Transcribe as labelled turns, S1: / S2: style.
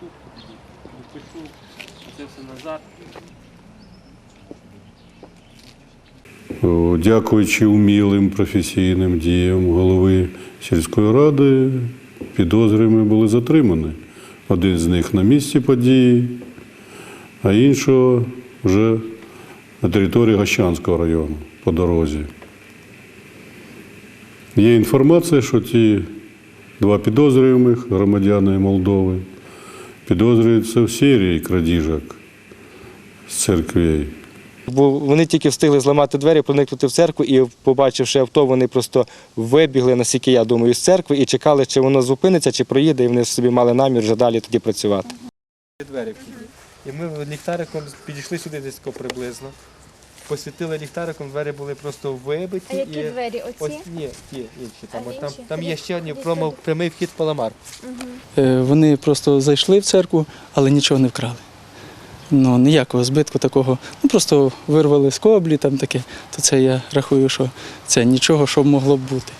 S1: тут, допишу, це все назад.
S2: Дякуючи вмілим професійним діям голови сільської ради, підозрювані були затримані. Один з них на місці події, а іншого вже на території Гащанського району по дорозі. Є інформація, що ті два підозрюваних громадяни Молдови підозрюються в серії крадіжок з церквей.
S3: Бо вони тільки встигли зламати двері, проникнути в церкву і, побачивши авто, вони просто вибігли, наскільки я думаю, з церкви і чекали, чи воно зупиниться, чи проїде, і вони собі мали намір вже далі тоді працювати. Двері І ми ліхтариком підійшли сюди десь приблизно. Посвітили ліхтариком, двері були просто вибиті.
S4: А які двері? Оці?
S3: ні, ті інші. Там, там, там є ще одні
S4: промов,
S3: прямий вхід в паламар.
S5: Е, Вони просто зайшли в церкву, але нічого не вкрали. Ну, ніякого збитку такого. Ну просто вирвали скоблі, там таке. То це я рахую, що це нічого, що могло б бути.